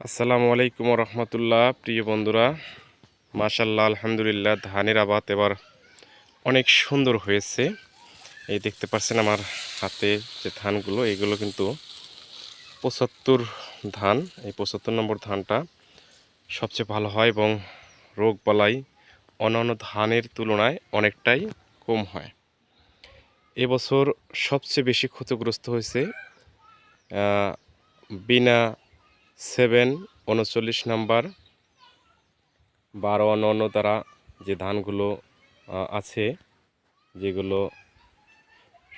আসসালামু আলাইকুম রহমতুল্লাহ, প্রিয় বন্ধুরা। মাশাল্লাহ আলহামদুলিল্লাহ, ধানের আবাদ এবার অনেক সুন্দর হয়েছে। এই দেখতে পাচ্ছেন আমার হাতে যে ধানগুলো, এগুলো কিন্তু পঁচাত্তর ধান। এই পঁচাত্তর নম্বর ধানটা সবচেয়ে ভালো হয় এবং রোগ বালাই অন্যান্য ধানের তুলনায় অনেকটাই কম হয়। এবছর সবচেয়ে বেশি ক্ষতিগ্রস্ত হয়েছে বিনা সেভেন উনচল্লিশ নাম্বার, বারো অন্য দ্বারা যে ধানগুলো আছে, যেগুলো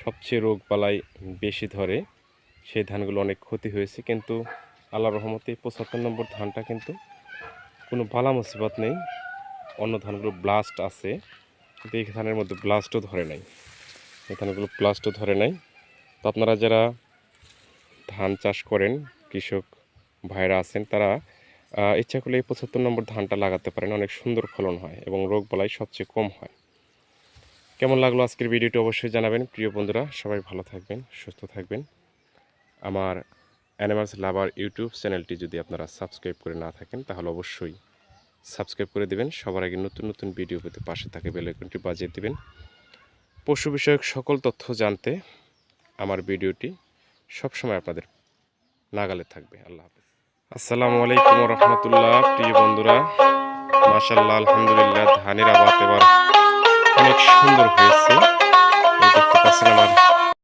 সবচেয়ে রোগ বালাই বেশি ধরে, সেই ধানগুলো অনেক ক্ষতি হয়েছে। কিন্তু আল্লাহ রহমতে পঁচাত্তর নম্বর ধানটা কিন্তু কোনো বালা মুসিবত নেই। অন্য ধানগুলো ব্লাস্ট আছে, কিন্তু এই ধানের মধ্যে ব্লাস্টও ধরে নাই। এই ধানগুলো ব্লাস্টও ধরে নাই। তো আপনারা যারা ধান চাষ করেন, কৃষক ভাইরা আছেন, তারা ইচ্ছা করলে এই পঁচাত্তর নম্বর ধানটা লাগাতে পারেন। অনেক সুন্দর ফলন হয় এবং রোগ বালাই সবচেয়ে কম হয়। কেমন লাগল আজকের ভিডিওটি অবশ্যই জানাবেন। প্রিয় বন্ধুরা, সবাই ভালো থাকবেন, সুস্থ থাকবেন। আমার অ্যানিমালস লাভার ইউটিউব চ্যানেলটি যদি আপনারা সাবস্ক্রাইব করে না থাকেন, তাহলে অবশ্যই সাবস্ক্রাইব করে দেবেন। সবার আগে নতুন নতুন ভিডিও পেতে পাশে থাকে বেলাইকনটি বাজিয়ে দিবেন। পশু বিষয়ক সকল তথ্য জানতে আমার ভিডিওটি সবসময় আপনাদের নাগালে থাকবে। আল্লাহ হাফেজ। আসসালামু আলাইকুম রহমতুল্লাহ প্রিয় বন্ধুরা। মাসাল্লাহ আলহামদুলিল্লাহ ধানের আবাদ এবার অনেক সুন্দর হয়েছে।